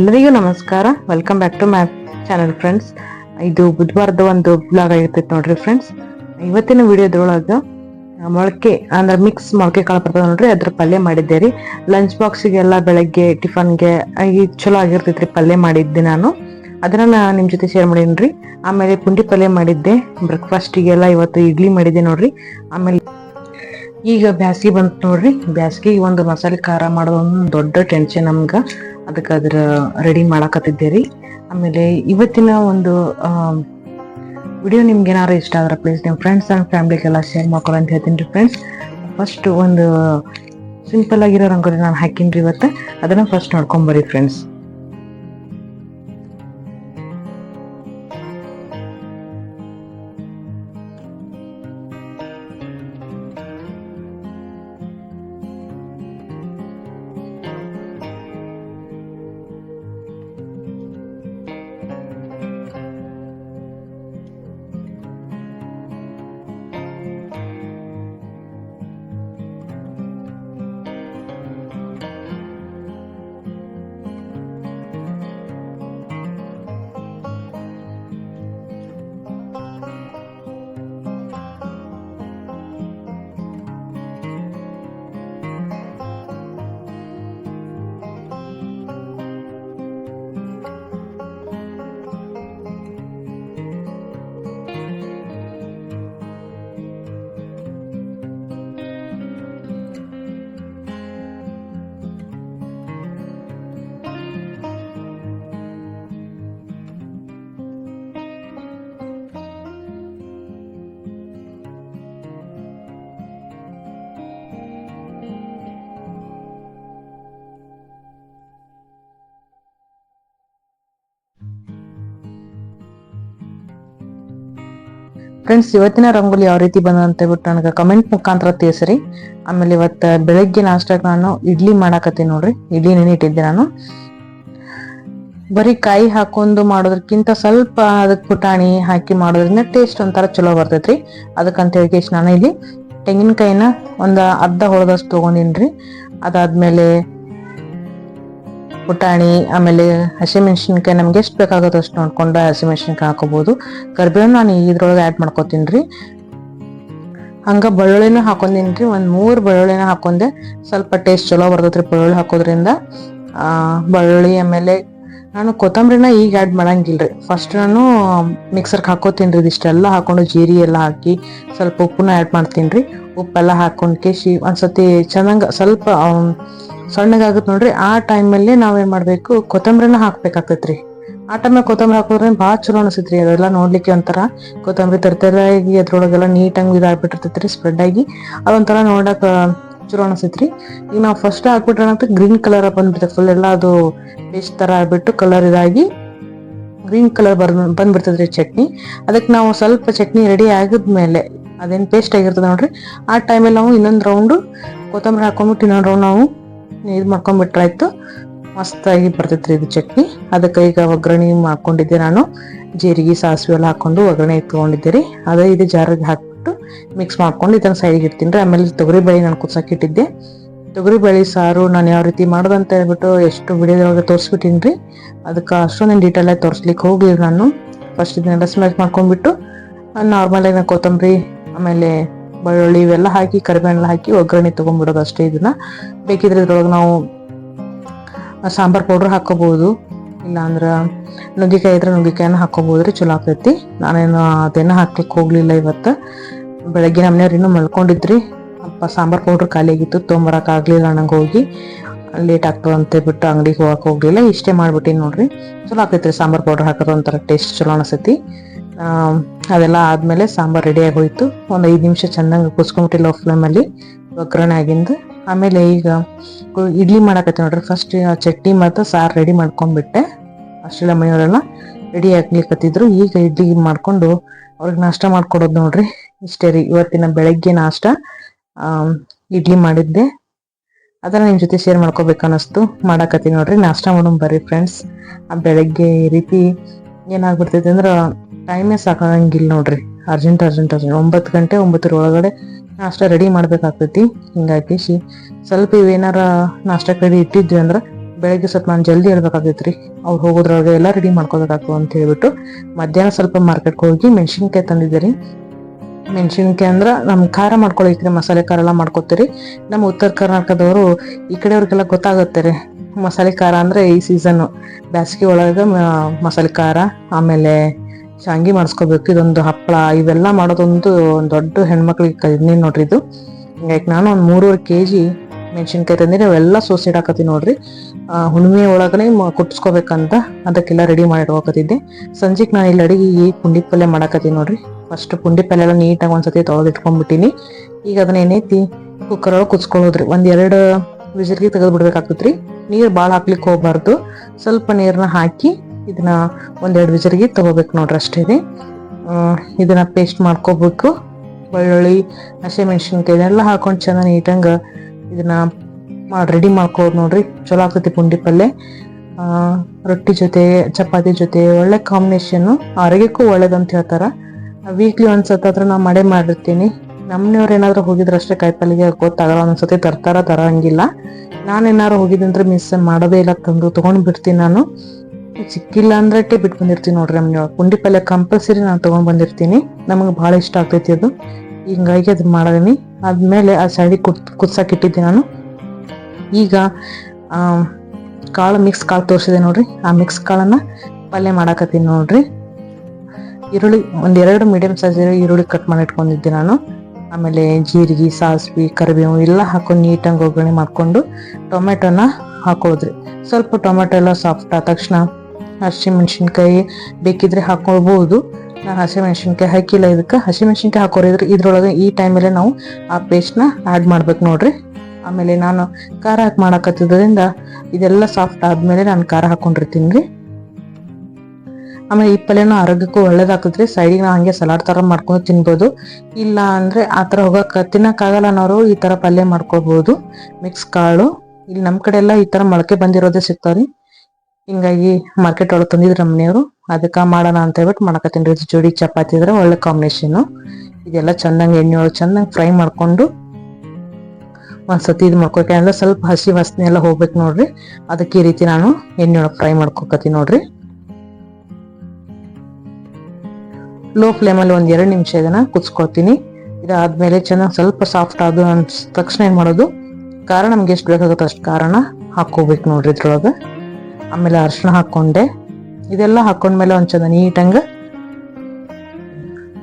ಎಲ್ಲರಿಗೂ ನಮಸ್ಕಾರ. Welcome back to my channel friends ಇದು ಬುಧವಾರದ ಒಂದು ಬ್ಲಾಗ್ ಆಗಿರ್ತೈತೆ ನೋಡ್ರಿ ಫ್ರೆಂಡ್ಸ್ ಇವತ್ತಿನ ವಿಡಿಯೋದ್ರೊಳಗೆ ಮೊಳಕೆ, ಅಂದ್ರೆ ಮಿಕ್ಸ್ ಮೊಳಕೆ ಕಾಳು ಬರ್ತದೆ ನೋಡ್ರಿ, ಅದ್ರ ಪಲ್ಯ ಮಾಡಿದ್ದೆ ರೀ. ಲಂಚ್ ಬಾಕ್ಸಿಗೆಲ್ಲ ಬೆಳಗ್ಗೆ ಟಿಫನ್ಗೆ ಈ ಚಲೋ ಆಗಿರ್ತೈತ್ರಿ ಪಲ್ಯ ಮಾಡಿದ್ದೆ ನಾನು. ಅದನ್ನ ನಾ ನಿಮ್ಮ ಜೊತೆ ಶೇರ್ ಮಾಡೀನಿ ಆಮೇಲೆ ಪುಂಡಿ ಪಲ್ಯ ಮಾಡಿದ್ದೆ ಬ್ರೇಕ್ಫಾಸ್ಟಿಗೆಲ್ಲ ಇವತ್ತು ಇಡ್ಲಿ ಮಾಡಿದ್ದೆ ನೋಡ್ರಿ. ಆಮೇಲೆ ಈಗ ಬ್ಯಾಸ್ಗಿ ಬಂತು ನೋಡ್ರಿ. ಬ್ಯಾಸ್ಗೆ ಒಂದು ಮಸಾಲೆ ಖಾರ ಮಾಡೋದು ಒಂದು ದೊಡ್ಡ ಟೆನ್ಷನ್ ನಮ್ಗ. ಅದಕ್ಕೆ ಅದ್ರ ರೆಡಿ ಮಾಡಾಕತ್ತಿದ್ದೆ ರೀ ಆಮೇಲೆ ಇವತ್ತಿನ ಒಂದು ವಿಡಿಯೋ ನಿಮ್ಗೆ ಏನಾರು ಇಷ್ಟ ಆದ್ರೆ ಪ್ಲೀಸ್ ನಿಮ್ಮ ಫ್ರೆಂಡ್ಸ್ ಆ್ಯಂಡ್ ಫ್ಯಾಮ್ಲಿಗೆಲ್ಲ ಶೇರ್ ಮಾಡ್ಕೊಳ್ಳಿ ಅಂತ ಹೇಳ್ತೀನಿ ರೀ ಫ್ರೆಂಡ್ಸ್ ಫಸ್ಟ್ ಒಂದು ಸಿಂಪಲ್ ಆಗಿರೋ ರಂಗೋಲಿ ನಾನು ಹಾಕಿನಿ ರೀ ಇವತ್ತು. ಅದನ್ನ ಫಸ್ಟ್ ನೋಡ್ಕೊಂಬರಿ ಫ್ರೆಂಡ್ಸ್ ಫ್ರೆಂಡ್ಸ್ ಇವತ್ತಿನ ರಂಗೋಲಿ ಯಾವ ರೀತಿ ಬಂದ ಅಂತ ಹೇಳ್ಬಿಟ್ಟು ನನಗೆ ಕಮೆಂಟ್ ಮುಖಾಂತರ ತಿಳಿಸ್ರಿ. ಆಮೇಲೆ ಇವತ್ತು ಬೆಳಗ್ಗೆ ನಾಷ್ಟಕ್ಕೆ ನಾನು ಇಡ್ಲಿ ಮಾಡಾಕತ್ತೀನಿ ನೋಡ್ರಿ. ಇಡ್ಲಿ ನೆನಿಟ್ಟಿದ್ದೆ ನಾನು. ಬರೀ ಕಾಯಿ ಹಾಕೊಂಡು ಮಾಡೋದಕ್ಕಿಂತ ಸ್ವಲ್ಪ ಅದಕ್ಕೆ ಪುಟಾಣಿ ಹಾಕಿ ಮಾಡೋದ್ರಿಂದ ಟೇಸ್ಟ್ ಒಂಥರ ಚಲೋ ಬರ್ತೈತ್ರಿ. ಅದಕ್ಕಂತ ಹೇಳಿ ನಾನು ಇಲ್ಲಿ ತೆಂಗಿನಕಾಯಿನ ಒಂದು ಅರ್ಧ ಹೊಳದಷ್ಟು ತಗೊಂಡಿನ್ರಿ. ಅದಾದ್ಮೇಲೆ ಪುಟಾಣಿ, ಆಮೇಲೆ ಹಸಿಮೆಣಸಿನ್ಕಾಯಿ ನಮ್ಗೆ ಎಷ್ಟು ಬೇಕಾಗುತ್ತೆ ಅಷ್ಟು ನೋಡ್ಕೊಂಡು ಹಸಿಮೆಣಸಿನ್ಕಾಯಿ ಹಾಕೋಬಹುದು ಕರಿಬೇವು ನಾನು ಇದ್ರೊಳಗೆ ಆ್ಯಡ್ ಮಾಡ್ಕೋತೀನಿ ಹಂಗ ಬೆಳ್ಳುಳ್ಳಿನೂ ರೀ ಒಂದು ಮೂರು ಬೆಳ್ಳುಳ್ಳಿನ ಹಾಕೊಂಡೆ. ಸ್ವಲ್ಪ ಟೇಸ್ಟ್ ಚಲೋ ಬರ್ತೈತ್ರಿ ಬೆಳ್ಳುಳ್ಳಿ ಹಾಕೋದ್ರಿಂದ. ಬೆಳ್ಳುಳ್ಳಿ ಆಮೇಲೆ ನಾನು ಕೊತ್ತಂಬರಿನ ಈಗ ಆ್ಯಡ್ ರೀ ಫಸ್ಟ್ ನಾನು ಮಿಕ್ಸರ್ಗೆ ಹಾಕೋತೀನಿ ರೀ ಇದಿಷ್ಟೆಲ್ಲ ಹಾಕೊಂಡು ಜೀರಿ ಎಲ್ಲ ಹಾಕಿ ಸ್ವಲ್ಪ ಉಪ್ಪನ್ನ ಆ್ಯಡ್ ಮಾಡ್ತೀನಿ ರೀ ಉಪ್ಪೆಲ್ಲ ಹಾಕೊಂಡು ಕೇಶಿ ಒಂದ್ಸತಿ ಚೆನ್ನಾಗಿ ಸ್ವಲ್ಪ ಸಣ್ಣಗಾಗುತ್ತೆ ನೋಡ್ರಿ, ಆ ಟೈಮಲ್ಲಿ ನಾವೇನ್ ಮಾಡ್ಬೇಕು, ಕೊತ್ತಂಬರಿನ ಹಾಕ್ಬೇಕಾಗ್ತೈತ್ರಿ. ಆ ಟೈಮ್ ಕೊತ್ತಂಬರಿ ಹಾಕೋದ್ರೆ ಭಾಳ ಚಲೋ ಅನಿಸ್ತೈತ್ರಿ ಅದೆಲ್ಲ ನೋಡ್ಲಿಕ್ಕೆ ಒಂಥರ ಕೊತ್ತಂಬರಿ ತರ್ತರಾಗಿ ಅದ್ರೊಳಗೆಲ್ಲ ನೀಟಾಗಿ ಇದಾಗ್ಬಿಟ್ಟಿರ್ತೈತ್ರಿ ಸ್ಪ್ರೆಡ್ ಆಗಿ. ಅದೊಂಥರ ನೋಡಕ್ ಚಲೋ ಅನಿಸ್ತೈತ್ರಿ ಈಗ ನಾವು ಫಸ್ಟ್ ಹಾಕ್ಬಿಟ್ರೆ ಅಂತ ಗ್ರೀನ್ ಕಲರ್ ಬಂದ್ಬಿಡ್ತೈತೆ ಫುಲ್ ಎಲ್ಲ ಅದು ಪೇಸ್ಟ್ ತರ ಆಗ್ಬಿಟ್ಟು ಕಲರ್ ಇದಾಗಿ ಗ್ರೀನ್ ಕಲರ್ ಬರ್ ಬಂದ್ಬಿಡ್ತದ್ರಿ ಚಟ್ನಿ. ಅದಕ್ಕೆ ನಾವು ಸ್ವಲ್ಪ ಚಟ್ನಿ ರೆಡಿ ಆಗಿದ್ಮೇಲೆ, ಅದೇನು ಪೇಸ್ಟ್ ಆಗಿರ್ತದೆ ನೋಡ್ರಿ, ಆ ಟೈಮಲ್ಲಿ ನಾವು ಇನ್ನೊಂದು ರೌಂಡು ಕೊತ್ತಂಬರಿ ಹಾಕೊಂಡ್ಬಿಟ್ಟು ಇನ್ನೊಂದು ರೌಂಡ್ ನಾವು ಇದು ಮಾಡ್ಕೊಂಡ್ಬಿಟ್ರಾಯ್ತು ಮಸ್ತಾಗಿ ಬರ್ತೈತ್ರಿ ಇದು ಚಟ್ನಿ. ಅದಕ್ಕೆ ಈಗ ಒಗ್ಗರಣೆ ಮಾಡ್ಕೊಂಡಿದ್ದೆ ನಾನು. ಜೀರಿಗೆ, ಸಾಸಿವೆ ಎಲ್ಲ ಹಾಕೊಂಡು ಒಗ್ಗರಣೆ ಇಟ್ಕೊಂಡಿದ್ದೆ ರೀ ಅದೇ ಇದು ಜಾರಿಗೆ ಹಾಕ್ಬಿಟ್ಟು ಮಿಕ್ಸ್ ಮಾಡ್ಕೊಂಡು ಇದನ್ನು ಸೈಡ್ಗೆ ಇಡ್ತೀನಿ ರೀ. ಆಮೇಲೆ ತೊಗರಿ ಬೇಳೆ ನಾನು ಕುದ್ಸಕ್ಕೆ ಇಟ್ಟಿದ್ದೆ. ತೊಗರಿ ಬೇಳೆ, ಸಾರು ನಾನು ಯಾವ ರೀತಿ ಮಾಡೋದಂತ ಹೇಳ್ಬಿಟ್ಟು ಎಷ್ಟು ವಿಡಿಯೋದೊಳಗೆ ತೋರಿಸ್ಬಿಟ್ಟಿನಿ ರೀ. ಅದಕ್ಕೆ ಅಷ್ಟೊಂದು ಆಗಿ ತೋರಿಸ್ಲಿಕ್ಕೆ ಹೋಗ್ಲಿ ನಾನು. ಫಸ್ಟ್ ಇದನ್ನೆಲ್ಲ ಸ್ಮ್ಯಾಶ್ ಮಾಡ್ಕೊಂಡ್ಬಿಟ್ಟು ನಾರ್ಮಲ್ ಆಗಿ ಕೊತ್ತಂಬರಿ, ಆಮೇಲೆ ಬೆಳ್ಳುಳ್ಳಿ ಇವೆಲ್ಲ ಹಾಕಿ ಕರಿಬೇವೆಲ್ಲ ಹಾಕಿ ಒಗ್ಗರಣೆ ತೊಗೊಂಡ್ಬಿಡೋದು ಅಷ್ಟೇ ಇದನ್ನ. ಬೇಕಿದ್ರೆ ಇದ್ರೊಳಗೆ ನಾವು ಸಾಂಬಾರ್ ಪೌಡ್ರ್ ಹಾಕೋಬಹುದು ಇಲ್ಲಾಂದ್ರ ನುಗ್ಗಿಕಾಯಿ ಇದ್ರೆ ನುಗ್ಗಿಕಾಯಿನ ಹಾಕೋಬಹುದ್ರಿ ಚಲೋ ಆಗ್ತೈತಿ. ನಾನೇನು ಅದೇನ ಹಾಕ್ಲಿಕ್ಕೆ ಹೋಗ್ಲಿಲ್ಲ ಇವತ್ತು. ಬೆಳಗ್ಗೆ ನಮ್ಮನೆಯವ್ರು ಇನ್ನೂ ಮಲ್ಕೊಂಡಿದ್ರಿ. ಅಪ್ಪ ಸಾಂಬಾರ್ ಪೌಡ್ರ್ ಖಾಲಿ ಆಗಿತ್ತು ತೊಗೊಂಬರಕ್ ಆಗ್ಲಿಲ್ಲ ನಂಗೆ ಹೋಗಿ. ಲೇಟ್ ಆಗ್ತದೆ ಅಂತ ಬಿಟ್ಟು ಅಂಗಡಿಗೆ ಹೋಗಕ್ ಹೋಗ್ಲಿಲ್ಲ. ಇಷ್ಟೇ ಮಾಡ್ಬಿಟ್ಟಿನಿ ನೋಡ್ರಿ. ಚಲೋ ಆಗ್ತೈತ್ರಿ ಸಾಂಬಾರ್ ಪೌಡರ್ ಹಾಕೋದು ಒಂಥರ ಟೇಸ್ಟ್ ಚಲೋ ಅನಿಸ್ತೈತಿ ಅದೆಲ್ಲ ಆದ್ಮೇಲೆ ಸಾಂಬಾರ್ ರೆಡಿ ಆಗೋಯ್ತು. ಒಂದು ಐದ್ ನಿಮಿಷ ಚೆನ್ನಾಗಿ ಕುಸ್ಕೊಂಬಿಟ್ಟಿಲ್ಲ ಫ್ಲೇಮಲ್ಲಿ ಒಗ್ಗರಣೆ ಆಗಿಂದು. ಆಮೇಲೆ ಈಗ ಇಡ್ಲಿ ಮಾಡಕತ್ತೆ ನೋಡ್ರಿ. ಫಸ್ಟ್ ಚಟ್ನಿ ಮತ್ತು ಸಾರು ರೆಡಿ ಮಾಡ್ಕೊಂಡ್ಬಿಟ್ಟೆ. ಅಷ್ಟೆಲ್ಲ ಮನೆಯವರೆಲ್ಲ ರೆಡಿ ಆಗ್ಲಿಕ್ಕತ್ತಿದ್ರು ಈಗ ಇಡ್ಲಿ ಮಾಡ್ಕೊಂಡು ಅವ್ರಿಗೆ ನಾಷ್ಟ ಮಾಡ್ಕೊಡೋದು ನೋಡ್ರಿ. ಇಷ್ಟೇ ರೀ. ಇವತ್ತಿನ ಬೆಳಗ್ಗೆ ನಾಷ್ಟ ಇಡ್ಲಿ ಮಾಡಿದ್ದೆ. ಅದನ್ನ ನಿಮ್ಮ ಜೊತೆ ಶೇರ್ ಮಾಡ್ಕೋಬೇಕು ಅನಿಸ್ತು ಮಾಡಾಕತ್ತೀನಿ ನೋಡ್ರಿ. ನಾಷ್ಟ ಮಾಡೋಣ ಬರ್ರಿ ಫ್ರೆಂಡ್ಸ್ ಆ ಬೆಳಗ್ಗೆ ಈ ರೀತಿ ಏನಾಗ್ಬಿಡ್ತೈತೆ ಅಂದ್ರೆ ಟೈಮೇ ಸಾಕಾಗಂಗಿಲ್ಲ ನೋಡ್ರಿ. ಅರ್ಜೆಂಟ್ ಅರ್ಜೆಂಟ್ ಅರ್ಜೆಂಟ್ ಒಂಬತ್ತು ಗಂಟೆ, ಒಂಬತ್ತರ ಒಳಗಡೆ ನಾಷ್ಟ ರೆಡಿ ಮಾಡ್ಬೇಕಾಗ್ತೈತಿ. ಹಿಂಗಾಗಿ ಸ್ವಲ್ಪ ಇವೇನಾರ ನಾಷ್ಟಕ್ಕೆ ರೆಡಿ ಇಟ್ಟಿದ್ವಿ ಅಂದ್ರೆ ಬೆಳಗ್ಗೆ ಸ್ವಲ್ಪ ನಾನು ಜಲ್ದಿ ಹೇಳ್ಬೇಕಾಗೈತೆ ರೀ ಅವ್ರು ಹೋಗೋದ್ರೊಳಗೆ ಎಲ್ಲ ರೆಡಿ ಮಾಡ್ಕೋಬೇಕಾಗ್ತದೆ ಅಂತ ಹೇಳ್ಬಿಟ್ಟು ಮಧ್ಯಾಹ್ನ ಸ್ವಲ್ಪ ಮಾರ್ಕೆಟ್ಗೆ ಹೋಗಿ ಮೆಣಸಿನ್ಕಾಯಿ ತಂದಿದ್ದೆ ರೀ ಮೆಣಸಿನ್ಕಾಯಿ ಅಂದ್ರೆ ನಮ್ಮ ಖಾರ ಮಾಡ್ಕೊಳಕ್ರಿ ಮಸಾಲೆ ಖಾರ ಎಲ್ಲ ಮಾಡ್ಕೊತೀರಿ. ನಮ್ಮ ಉತ್ತರ ಕರ್ನಾಟಕದವರು ಈ ಕಡೆಯವ್ರಿಗೆಲ್ಲ ಗೊತ್ತಾಗುತ್ತೆ ರೀ. ಮಸಾಲೆ ಖಾರ ಅಂದ್ರೆ ಈ ಸೀಸನ್ ಬ್ಯಾಸಿಗೆ ಒಳಗೆ ಮಸಾಲೆ ಖಾರ, ಆಮೇಲೆ ಶಾಂಗಿ ಮಾಡಿಸ್ಕೋಬೇಕು. ಇದೊಂದು ಹಪ್ಪಳ. ಇವೆಲ್ಲ ಮಾಡೋದೊಂದು ಒಂದು ದೊಡ್ಡ ಹೆಣ್ಮಕ್ಳಿಗೆ ಕಡಿಮೆ ನೋಡ್ರಿ ಇದು. ಹಿಂಗಾಗಿ ನಾನು ಒಂದು ಮೂರುವರೆ ಕೆ ಜಿ ಮೆಣಸಿನ್ಕಾಯಿ ತಂದಿನಿ. ಅವೆಲ್ಲ ಸೋಸಿ ಹಾಕತ್ತೀನಿ ನೋಡ್ರಿ. ಹುಣ್ಣಿಮೆ ಒಳಗನೆ ಮ- ಕುಟ್ಸ್ಕೊಬೇಕಂತ ಅದಕ್ಕೆಲ್ಲ ರೆಡಿ ಮಾಡಿ ಇಟ್ಕೊಕತ್ತಿದ್ದೆ ಸಂಜೆಗೆ ನಾನು ಇಲ್ಲಿ ಅಡಿಗೆ ಈ ಪುಂಡಿ ಪಲ್ಯ ಮಾಡಾಕತ್ತೀನಿ ನೋಡ್ರಿ. ಫಸ್ಟ್ ಪುಂಡಿ ಪಲ್ಯ ಎಲ್ಲ ನೀಟಾಗಿ ಒಂದ್ಸತಿ ತೊಳೆದು ಇಟ್ಕೊಂಡ್ಬಿಟ್ಟಿನಿ ಈಗ ಅದನ್ನ ಏನೈತಿ ಕುಕ್ಕರ್ ಒಳಗೆ ಕುಚ್ಕೊಳ್ಳೋದ್ರಿ ಒಂದ್ ಎರಡು ವಿಸಿಲ್ಗೆ ತೆಗೆದು ಬಿಡ್ಬೇಕಾಗ್ತೈತ್ರಿ. ನೀರು ಭಾಳ ಹಾಕ್ಲಿಕ್ಕೆ ಹೋಗ್ಬಾರ್ದು. ಸ್ವಲ್ಪ ನೀರನ್ನ ಹಾಕಿ ಇದನ್ನ ಒಂದೆರಡು ವಿಜರಿಗೆ ತಗೋಬೇಕು ನೋಡ್ರಿ ಅಷ್ಟೇ ಇದೆ. ಇದನ್ನ ಪೇಸ್ಟ್ ಮಾಡ್ಕೋಬೇಕು. ಬೆಳ್ಳುಳ್ಳಿ ಹಸಿಮೆಣಸಿನ್ಕಾಯಿ ಇದೆಲ್ಲ ಹಾಕೊಂಡು ಚೆನ್ನಾಗಿ ನೀಟಂಗ ಇದನ್ನ ರೆಡಿ ಮಾಡ್ಕೋದು ನೋಡ್ರಿ. ಚಲೋ ಆಗ್ತೈತಿ ಪುಂಡಿ ಪಲ್ಯ ರೊಟ್ಟಿ ಜೊತೆ, ಚಪಾತಿ ಜೊತೆ, ಒಳ್ಳೆ ಕಾಂಬಿನೇಷನ್ನು ಆರೋಗ್ಯಕ್ಕೂ ಒಳ್ಳೇದಂತ ಹೇಳ್ತಾರೆ. ವೀಕ್ಲಿ ಒಂದ್ಸತ್ತಾದ್ರೂ ನಾ ಮಾಡೇ ಮಾಡಿರ್ತೀನಿ. ನಮ್ಮನೆಯವ್ರು ಏನಾದರೂ ಹೋಗಿದ್ರೆ ಅಷ್ಟೇ ಕಾಯಿಪಲ್ಲೆಗೆ ಗೊತ್ತಾಗಲ್ಲ ಒಂದೊಂದ್ಸತಿ ತರ್ತಾರ, ತರಂಗಿಲ್ಲ. ನಾನು ಏನಾದ್ರು ಹೋಗಿದ್ದಂದ್ರೆ ಮಿಸ್ ಮಾಡೋದೇ ಇಲ್ಲ, ತಂದು ತೊಗೊಂಡು ಬಿಡ್ತೀನಿ ನಾನು. ಸಿಕ್ಕಿಲ್ಲ ಅಂದ್ರೆ ಬಿಟ್ ಬಂದಿರ್ತೀನಿ ನೋಡ್ರಿ ನಮ್ಗೆ ಪುಂಡಿ ಪಲ್ಯ ಕಂಪಲ್ಸರಿ ನಾನು ತಗೊಂಡ್ ಬಂದಿರ್ತೀನಿ ನಮಗೆ ಬಹಳ ಇಷ್ಟ ಆಗ್ತೈತಿ ಅದು. ಹಿಂಗಾಗಿ ಅದನ್ನ ಮಾಡಿದೀನಿ. ಆದ್ಮೇಲೆ ಆ ಸೈಡಿಗೆ ಕುತ್ ಇಟ್ಟಿದ್ದೆ ನಾನು. ಈಗ ಕಾಳು ಮಿಕ್ಸ್ ಕಾಳು ತೋರಿಸಿದೆ ನೋಡ್ರಿ. ಆ ಮಿಕ್ಸ್ ಕಾಳನ್ನ ಪಲ್ಯ ಮಾಡಾಕತ್ತೀನಿ ನೋಡ್ರಿ. ಈರುಳ್ಳಿ, ಒಂದ್ ಎರಡು ಮೀಡಿಯಂ ಸೈಜ್ ಈರುಳ್ಳಿ ಕಟ್ ಮಾಡಿ ಇಟ್ಕೊಂಡಿದ್ದೆ ನಾನು. ಆಮೇಲೆ ಜೀರಿಗೆ, ಸಾಸಿವೆ, ಕರಿಬೇವು ಎಲ್ಲ ಹಾಕೊಂಡು ನೀಟಾಗಿ ಒಗ್ಗರಣೆ ಮಾಡಿಕೊಂಡು ಟೊಮೆಟೊನ ಹಾಕೋದ್ರಿ. ಸ್ವಲ್ಪ ಟೊಮೆಟೊ ಎಲ್ಲ ಸಾಫ್ಟ್ ಆದ ತಕ್ಷಣ ಹಸಿಮೆಣಸಿನ್ಕಾಯಿ ಬೇಕಿದ್ರೆ ಹಾಕೊಳ್ಬೋದು. ನಾನು ಹಸಿಮೆಣ್ಸಿನ್ಕಾಯಿ ಹಾಕಿಲ್ಲ ಇದಕ್ಕೆ. ಹಸಿಮೆಣ್ಸಿನ್ಕಾಯಿ ಹಾಕೋರಿದ್ರೆ ಇದ್ರೊಳಗೆ ಈ ಟೈಮಲ್ಲೇ ನಾವು ಆ ಪೇಸ್ಟ್ನ ಆ್ಯಡ್ ಮಾಡ್ಬೇಕು ನೋಡ್ರಿ. ಆಮೇಲೆ ನಾನು ಖಾರ ಹಾಕಿ ಮಾಡಾಕತ್ತಿದ್ರಿಂದ ಇದೆಲ್ಲ ಸಾಫ್ಟ್ ಆದಮೇಲೆ ನಾನು ಖಾರ ಹಾಕೊಂಡಿರ್ತೀನಿ ರೀ ಆಮೇಲೆ ಈ ಪಲ್ಯನೂ ಆರೋಗ್ಯಕ್ಕೂ ಒಳ್ಳೇದಾಕತ್ರಿ. ಸೈಡಿಗೆ ನಾವು ಹಂಗೆ ಸಲಾಡ್ ಥರ ಮಾಡ್ಕೊಂಡು ತಿನ್ಬೋದು. ಇಲ್ಲ ಅಂದರೆ ಆ ಥರ ಹೋಗಕ್ಕೆ ತಿನ್ನೋಕ್ಕಾಗಲ್ಲ ಅನ್ನೋರು ಈ ಥರ ಪಲ್ಯ ಮಾಡ್ಕೋಬಹುದು ಮಿಕ್ಸ್ ಕಾಳು. ಇಲ್ಲಿ ನಮ್ಮ ಕಡೆ ಎಲ್ಲ ಈ ಥರ ಮೊಳಕೆ ಬಂದಿರೋದೇ ಸಿಗ್ತಾವ್ರಿ. ಹಿಂಗಾಗಿ ಮಾರ್ಕೆಟ್ ಒಳಗೆ ತಂದಿದ್ರು ನಮ್ಮ ಮನೆಯವರು. ಅದಕ್ಕೆ ಮಾಡೋಣ ಅಂತ ಹೇಳ್ಬಿಟ್ಟು ಮಾಡಕತ್ತೀನಿ ರೀ. ಜೋಡಿ ಚಪಾತಿ ಇದ್ರೆ ಒಳ್ಳೆ ಕಾಂಬಿನೇಷನ್ ಇದೆಲ್ಲ ಚಂದಂಗೆ ಎಣ್ಣೆ ಒಳಗೆ ಚಂದಂಗೆ ಫ್ರೈ ಮಾಡ್ಕೊಂಡು ಒಂದ್ಸತಿ ಇದು ಮಾಡ್ಕೋಕೆ ಅಂದ್ರೆ ಸ್ವಲ್ಪ ಹಸಿ ವಾಸನೆ ಎಲ್ಲ ಹೋಗ್ಬೇಕು ನೋಡ್ರಿ. ಅದಕ್ಕೆ ಈ ರೀತಿ ನಾನು ಎಣ್ಣೆ ಒಳಗೆ ಫ್ರೈ ಮಾಡ್ಕೋಕತ್ತೀನಿ ನೋಡ್ರಿ. ಲೋ ಫ್ಲೇಮಲ್ಲಿ ಒಂದು ಎರಡು ನಿಮಿಷ ಇದನ್ನ ಕುದಿಸ್ಕೊಳ್ತೀನಿ. ಇದಾದ್ಮೇಲೆ ಚೆನ್ನಾಗಿ ಸ್ವಲ್ಪ ಸಾಫ್ಟ್ ಆದ ತಕ್ಷಣ ಏನು ಮಾಡೋದು? ಕಾರಣ ನಮ್ಗೆ ಎಷ್ಟು ಬೇಕಾಗುತ್ತೆ ಅಷ್ಟು ಕಾರಣ ಹಾಕೋಬೇಕು ನೋಡ್ರಿ ಇದ್ರೊಳಗೆ. ಆಮೇಲೆ ಅರ್ಶಿನ ಹಾಕೊಂಡೆ ಇದೆಲ್ಲ ಹಾಕೊಂಡ್ಮೇಲೆ ಒಂದು ಚಂದ ನೀಟಂಗ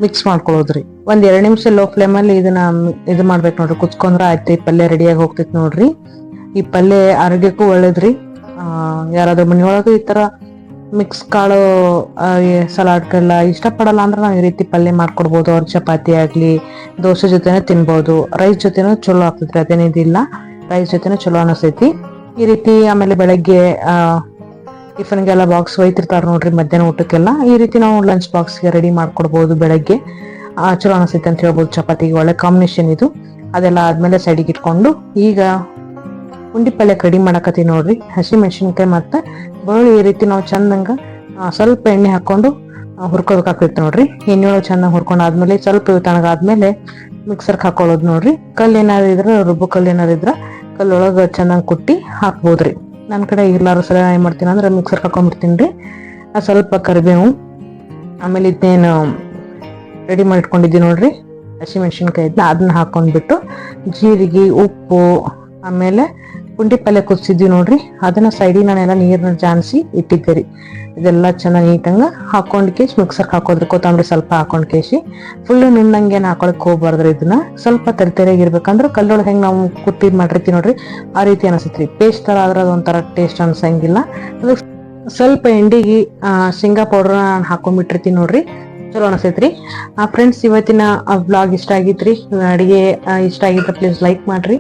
ಮಿಕ್ಸ್ ಮಾಡ್ಕೊಳ್ಳೋದ್ರಿ. ಒಂದು ಎರಡು ನಿಮಿಷ ಲೋ ಫ್ಲೇಮಲ್ಲಿ ಇದನ್ನ ಇದು ಮಾಡ್ಬೇಕು ನೋಡ್ರಿ. ಕುತ್ಕೊಂಡ್ರೆ ಆಯ್ತು, ಈ ಪಲ್ಯ ರೆಡಿಯಾಗಿ ಹೋಗ್ತೈತಿ ನೋಡ್ರಿ. ಈ ಪಲ್ಯ ಆರೋಗ್ಯಕ್ಕೂ ಒಳ್ಳೇದ್ರಿ. ಯಾರಾದ್ರೂ ಮನೆಯೊಳಗೆ ಈ ತರ ಮಿಕ್ಸ್ ಕಾಳು ಸಲಾಡ್ಗೆಲ್ಲ ಇಷ್ಟಪಡಲ್ಲ ಅಂದ್ರೆ ನಾವು ಈ ರೀತಿ ಪಲ್ಯ ಮಾಡ್ಕೊಡ್ಬೋದು. ಅವ್ರ ಚಪಾತಿ ಆಗಲಿ, ದೋಸೆ ಜೊತೆನೇ ತಿನ್ಬೋದು. ರೈಸ್ ಜೊತೆನೂ ಚಲೋ ಆಗ್ತೈತ್ರಿ, ಅದೇನಿದಿಲ್ಲ. ರೈಸ್ ಜೊತೆನೂ ಚಲೋ ಅನಿಸ್ತೈತಿ ಈ ರೀತಿ ಆಮೇಲೆ ಬೆಳಗ್ಗೆ ಟಿಫನ್ಗೆಲ್ಲ ಬಾಕ್ಸ್ ಒಯ್ತಿರ್ತಾರೆ ನೋಡ್ರಿ ಮಧ್ಯಾಹ್ನ ಊಟಕ್ಕೆಲ್ಲ. ಈ ರೀತಿ ನಾವು ಲಂಚ್ ಬಾಕ್ಸ್ಗೆ ರೆಡಿ ಮಾಡ್ಕೊಡ್ಬೋದು ಬೆಳಗ್ಗೆ. ಚಲೋ ಅನಿಸುತ್ತೆ ಅಂತ ಹೇಳ್ಬೋದು ಚಪಾತಿಗೆ. ಒಳ್ಳೆ ಕಾಂಬಿನೇಷನ್ ಇದು. ಅದೆಲ್ಲ ಆದ್ಮೇಲೆ ಸೈಡಿಗೆ ಇಟ್ಕೊಂಡು ಈಗ ಉಂಡಿ ಪಲ್ಯ ಕಡಿಮೆ ಮಾಡಕತ್ತೀವಿ ನೋಡ್ರಿ. ಹಸಿ ಮೆಣಸಿನ್ಕಾಯಿ ಮತ್ತೆ ಈ ರೀತಿ ನಾವು ಚಂದಂಗ ಸ್ವಲ್ಪ ಎಣ್ಣೆ ಹಾಕೊಂಡು ಹುರ್ಕೋಬೇಕಾಗ್ತೈತೆ ನೋಡ್ರಿ. ಎಣ್ಣೆ ಒಳಗೆ ಚಂದಂಗ ಹುರ್ಕೊಂಡು ಆದ್ಮೇಲೆ ಸ್ವಲ್ಪ ತಣಗಾದ್ಮೇಲೆ ಮಿಕ್ಸರ್ಗೆ ಹಾಕೊಳ್ಳೋದು ನೋಡ್ರಿ. ಕಲ್ಲು ಏನಾದ್ರು ಇದ್ರೆ, ರುಬ್ಬು ಕಲ್ಲು ಏನಾದ್ರು ಇದ್ರೆ, ಕಲ್ಲೊಳಗೆ ಚೆನ್ನಾಗಿ ಕುಟ್ಟಿ ಹಾಕ್ಬೋದ್ರಿ. ನನ್ನ ಕಡೆ ಇರ್ಲಾರ ಸಲ ಏನು ಮಾಡ್ತೀನಿ ಅಂದ್ರೆ ಮಿಕ್ಸರ್ ಹಾಕೊಂಡ್ಬಿಡ್ತೀನಿ ರೀ. ಸ್ವಲ್ಪ ಕರಿಬೇವು, ಆಮೇಲೆ ಇದನ್ನೇನು ರೆಡಿ ಮಾಡಿಟ್ಕೊಂಡಿದ್ದೀನಿ ನೋಡ್ರಿ. ಹಸಿಮೆಣಸಿನ್ಕಾಯಿ ಇದ್ನ ಅದನ್ನ ಹಾಕೊಂಡ್ಬಿಟ್ಟು ಜೀರಿಗೆ, ಉಪ್ಪು, ಆಮೇಲೆ ಪುಂಡಿ ಪಲ್ಯ ಕುದಿಸಿದ್ವಿ ನೋಡ್ರಿ. ಅದನ್ನ ಸೈಡಿಗೆ ನಾನೆಲ್ಲ ನೀರನ್ನ ಜಾನ್ಸಿ ಇಟ್ಟಿದ್ದೆ ರೀ ಇದೆಲ್ಲ ಚೆನ್ನಾಗಿ ನೀಟಂಗ ಹಾಕೊಂಡು ಕೇಶ್ ಮಿಕ್ಸರ್ ಹಾಕೋದ್ರಿ ಕೊತ್ತಂಬರಿ ಸ್ವಲ್ಪ ಹಾಕೊಂಡು ಕೇಶಿ. ಫುಲ್ ನುಣ್ಣಂಗೆ ಏನು ಹಾಕೊಳಕ್ ಹೋಗ್ಬಾರ್ದ್ರಿ ಇದನ್ನ. ಸ್ವಲ್ಪ ತೆರೆ ತೆರೆಯಾಗಿರ್ಬೇಕಂದ್ರೆ ಕಲ್ಲೊಳಗೆ ಹೆಂಗೆ ನಾವು ಕುಟ್ಟಿ ಮಾಡಿರ್ತೀವಿ ನೋಡ್ರಿ, ಆ ರೀತಿ ಅನಿಸ್ತೈತ್ರಿ ಪೇಸ್ಟ್ ತರ ಆದ್ರೆ ಅದೊಂಥರ ಟೇಸ್ಟ್ ಅನ್ಸಂಗಿಲ್ಲ. ಅದು ಸ್ವಲ್ಪ ಎಂಡಿಗೆ ಶೇಂಗಾ ಶೇಂಗಾ ನಾನು ಹಾಕೊಂಡ್ಬಿಟ್ಟಿರ್ತೀನಿ ನೋಡ್ರಿ. ಚಲೋ ಅನಿಸ್ತೈತ್ರಿ ಆ ಫ್ರೆಂಡ್ಸ್ ಇವತ್ತಿನ ಬ್ಲಾಗ್ ಇಷ್ಟ ಆಗಿತ್ರಿ. ಅಡಿಗೆ ಇಷ್ಟ ಆಗಿದ್ರೆ ಪ್ಲೀಸ್ ಲೈಕ್ ಮಾಡ್ರಿ.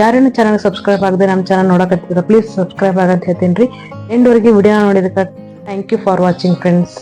ಯಾರೇನು ಚಾನಲ್ ಸಬ್ಸ್ಕ್ರೈಬ್ ಆಗದೆ ನಮ್ಮ ಚಾನಲ್ ನೋಡಕತ್ತಿದ್ರೆ ಪ್ಲೀಸ್ ಸಬ್ಸ್ಕ್ರೈಬ್ ಆಗಂತ ಹೇಳ್ತೀನಿ ರೀ ಎಂಡ್ವರೆಗೆ video ನೋಡಿದಕ್ಕೆ thank you for watching friends